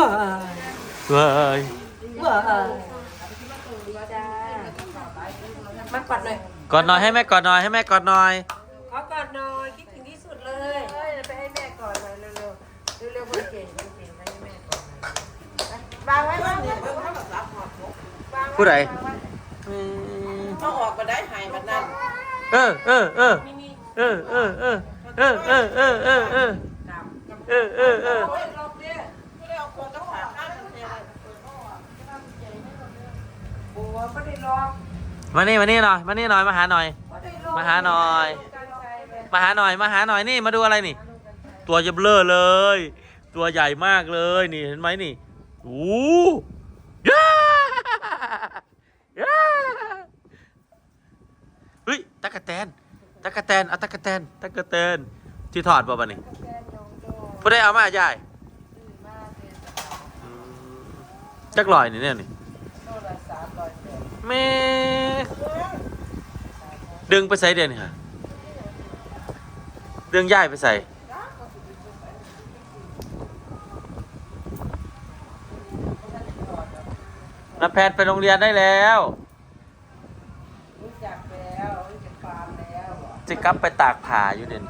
ว้ายเว้ยว้ายจ้ามากอดหน่อยกอดหน่อยให้แม่กอดหน่อยให้แม่กอดหน่อย ขอกอดหน่อยคิดถึงที่สุดเลยเอ้ยไปให้แม่ก่อนหน่อยเร็วๆเร็วๆคนเก่งคนเก่งไปให้แม่ก่อนหน่อยไปวางไว้วางไว้วางไว้ผู้ใดเขาออกมาได้หายมันนั่นเออเออเออนี่นี่เออเออเออเออเออเออเออเออตามเออเออเออ โอ้ยรอบเนี่ย ก็เลยเอาคนต้องหาข้าวเนี่ย บัวไม่ได้รอบมานี่มานี่หน่อยมานี่หน่อยมาหาหน่อยไม่ได้รอบมาหาหน่อยกันใจเลยมาหาหน่อยมาหาหน่อยนี่มาดูอะไรนี่ ตัวจะเบลอเลย ตัวใหญ่มากเลยนี่เห็นไหมนี่โอ้ย่าย่าเฮ้ยตะกะแตนตะกะแตนเอาตะกะแตนตะกะแตนที่ถอดป่ะบ้านี่ผู้ได้เอามาใหญ่จักลอยนี่เนี่ยนี่ แม่ดึงไปใส่เดียวนี่ฮะดึงย่ายไปใส่น้าแพทย์ไปโรงเรียนได้แล้วรู้จักแล้วรู้จักฟาร์มแล้วจะกลับไปตากผ่าอยู่เด่น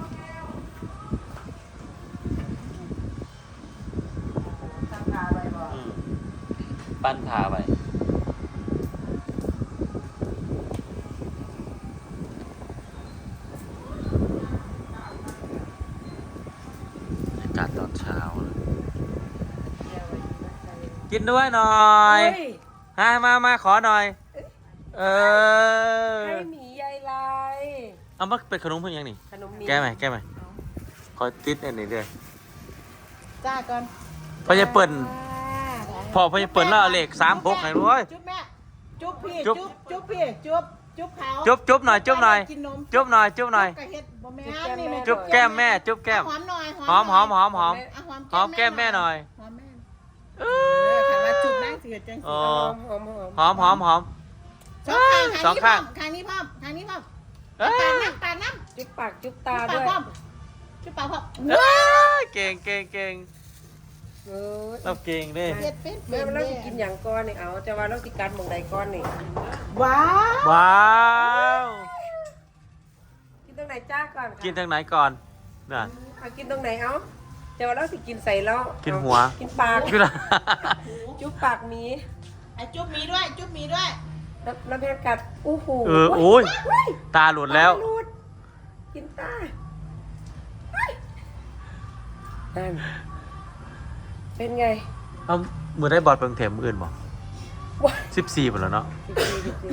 ปั้นผ่าไปากาศตอนเช้าเลยกินด้วยหน่อยเฮ้ยฮะมามาขอหน่อย เออให้หมียายลายเอามาเป็นขนมเพื่อนยังนี่ ขนมหมีแก้ไหมแก้ไหมขอติดอันนี้ด้วยจ้าก่อนพอจะเปิ่นพอพอจะเปิ่นแล้วเอาเลขสามหกให้รู้ยจุ๊บแม่ จุ๊บพี่ จุ๊จุ๊บบจุ๊บพี่ จุ๊บ จุ๊บเขาจุ๊บจุ๊บหน่อยจุ๊บหน่อยกินนมจุ๊บหน่อยจุ๊บหน่อยกระเฮ็ดบ่แม่นนี่แม่จุ๊บแก้มแม่จุ๊บแก้มหอมหน่อยหอมหอมหอมหอมอะหอมแก้มแม่หน่อยหอมแม่เอเออคันว่าจุ๊บนั่งเสือจังอ๋สิอหอมหอมหอมหอมหอมหอมสองข้างสองข้างข้างนี้พร้อมข้างนี้พร้อมเอ้ปากยน้ำปากน้ำจุ๊บปากจุ๊บตาปากด้วยพร้อมจุ๊บปากพร้อมเอ้ยเก่งเก่งเก่ง เออเราเก่งดิเผ็ดเป็ดแม่เป็ดเราสิกินอย่างก้อนนี่เอาจะว่าเราสิการหมองใดก้อนนี่ว้าวว้าว กินตรงไหนจ้าก่อนกินทางไหนก่อนน่ะ เอากินตรงไหนเอาจะว่าเราสิกินใส่แล้วกินหัว กินปากกินอะไรจุ๊บปากหมีไอ้จุ๊บมีด้วย จุ๊บมีด้วย แล้วแล้วแม่กัดอู้หูเออโอ้ยตาหลุดแล้วตาหลุดกินตานั่น เป็นไงเอามือได้บอลเปิงเถมมืออื่นบอกว้าสิบสี่หมดแล้วเนาะสิบสี่สิบสี่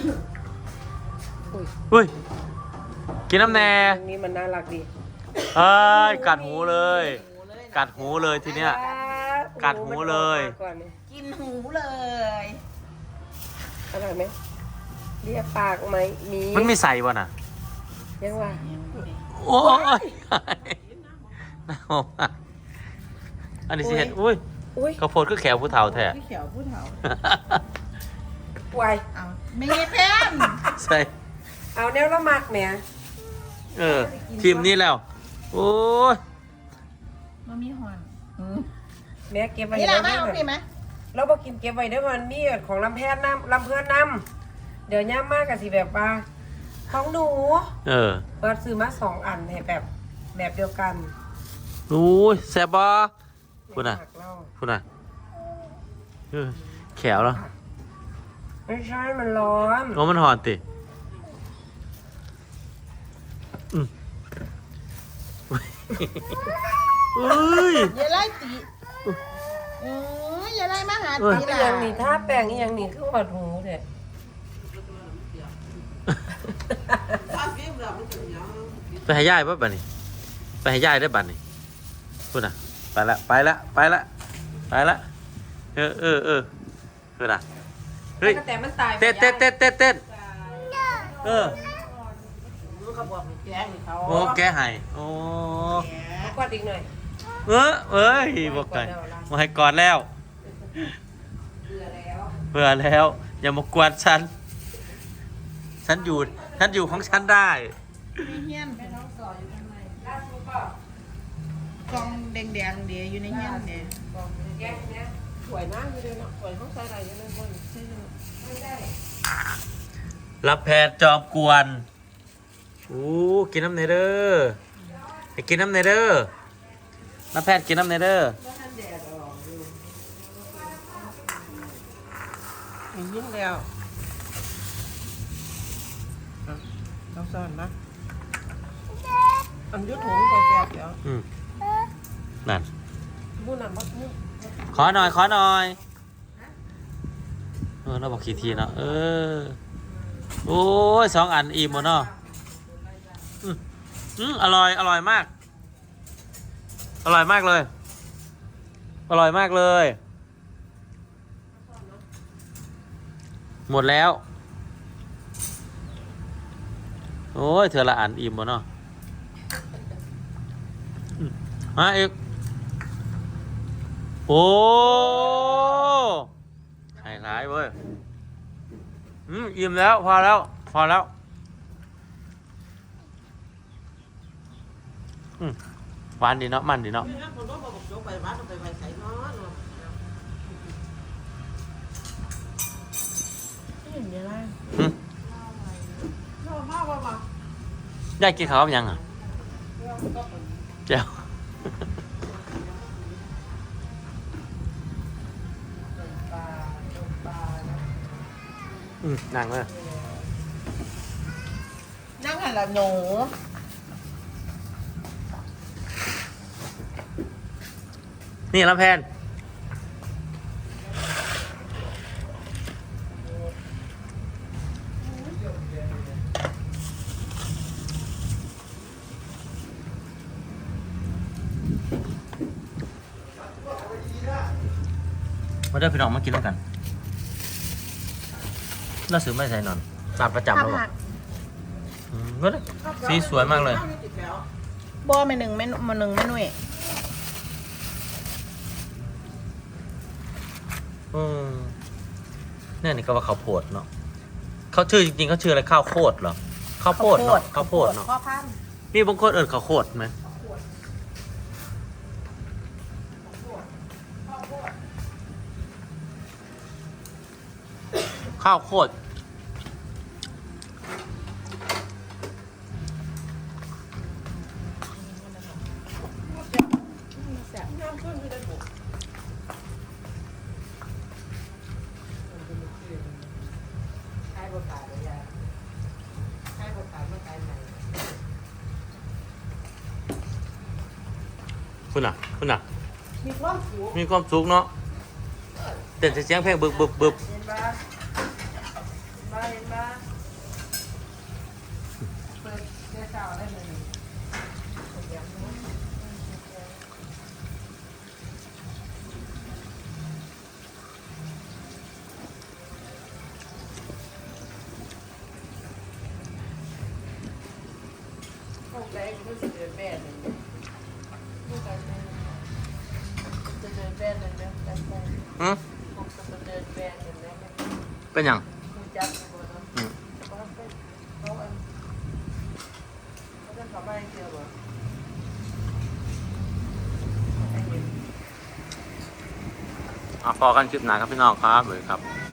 อุ้ยอุ้ยกินน้ำแน่ตรงนี้มันน่ารักดีเอ้ยกัดหูเลย กัดหูเลยทีเนี้ย กัดหูเลยโอ้โหมันออกมาก่อนนี่กินหูเลย อร่อยไหมเรียกปากไหมหมีมันมีใส่ป่ะน่ะ ยังว่าโอ้ยน่าอมากอันนี้สิเห็นอุ้ย อุ้ยข้าวโพดก็แขวผู้เฒ่าแท้พี่เขียวผู้เฒ่าวายเอาเมย์เพ่นใช่เอาแนวละมักแหมเออ ทีมนี้แล้ว โอ้ยมันมีหอนแม่เก็บไว้นี่แหละให้มาเอาเราพี่ไหมเราบอกกินเก็บไว้เด้อมันมีของลำแพนน้ำลำเพื่อนน้ำเดี๋ยวย่ามากกับสิแบบว่าของหนูเออเปิดซื้อมาสองอันให้แบบแบบเดียวกัน โอ้ยแซ่บบ่ พูดน่ะไม่หักเราพูดน่ะเออแขวแล้วไม่ใช่มันร้อนโอ้มันหอนติอืมเอ้ยอย่าไล่ตีเอออย่าไล่มาหาเอ้ยตีอีล่ะหยังนี่ถ้าแป้งอีหยังนี่คือหอดหูเด้ไปให้ยายป่ะบัดนี้ ไปให้ยายได้บัดนี้พูดน่ะ ไปละไปละไปละไปละเออเออเออพูดน่ะเฮ้ยแต่มันตายเต้นเต้นเต้นเต้นเต้นเออเขาบอกมีแกงนี่เขาโอ้แกใหายโอ้เอากดอีกหน่อยเออเอ้ยบอกไก่มาให้กอดแล้วเบื่อแล้วเบื่อแล้ว อย่ามากวนฉัน ฉันอยู่ฉันอยู่ของฉันได้มีเฮียนล่าสุดก็ กองแดงๆเดียวอยู่ในเฮียนเนี่ยแกงเนี้ยถวยนั่งอยู่เลยเนาะถวยเขาใส่อะไรอยู่เลยบนใช่ไหมไม่ได้รับแพทย์จอมกวนอู้กินน้ำเนเด้อไปกินน้ำเนเด้อรับแพทย์กินน้ำเนเด้อว่าท่านแดดออกอยู่มียิ้มแล้วอะต้องซ่อนนะอันยุทธงไปแซ่บเดี๋ยวอืม นั่นบุญน่ะบักมุ้งขอหน่อยขอหน่อยเออเราบอกกี่ทีเนาะเออ โอ้ยสองอันอิ่มหมดเนาะอืมอืมอร่อยอร่อยมาก อร่อยมากเลย อร่อยมากเลย หมดแล้ว โอ้ยเธอละอันอิ่มหมดเนาะอืมมาอีก โอ้ไฮไลท์เว้ย อืมอิ่มแล้ว พอแล้ว พอแล้ว อืมหวานดีเนาะ มันดีเนาะนี่นะคนก็บอกยกไปวัดไปไปใส่น้อนเห็นยังไงอืมชอบมากว่ะมายายกินข้าวกับยังอะเจ้า อืมนั่งเลยนั่งหันละหนูนี่แล้วแพนมาเด้อพี่น้องมากินแล้วกัน เราซื้อไม่ใส่นอนตามประจำแล้วเหรออืมก็ได้สีสวยมากเลย บอมาหนึ่งเมนูมาหนึ่งเมนูเอกอืมเนี่ยนี่ก็ว่าข้าวโพดเนาะเขาชื่อจริงๆเขาชื่ออะไรข้าวโพดเหรอข้าวโพดเนาะข้าวโพดเนาะข้อพันมีบางคนเอินข้าวโพดไหม อไกลไหนคุณอะ คุณอะ มีความสูงมีความสุขเนาะเต้นเสียงเพลงบึบบึบบึบ เห็นปะมาเห็นปะเปิดเสื้อขาวได้เลยเดี๋ยวนู้นพวกแรงก็จะเดินแบนเลยพวกการจะเดินแบนเลยนะการแบนอืมพวกจะเดินแบนเลยนะเป็นหยัง คุณจับอยู่บนนั้น อืม เขาเป็นเขาอันเขาจะทำอะไรเกี่ยวกับไอ้เห็น อะ พอกันคลิปหนาครับพี่น้องครับเลยครับ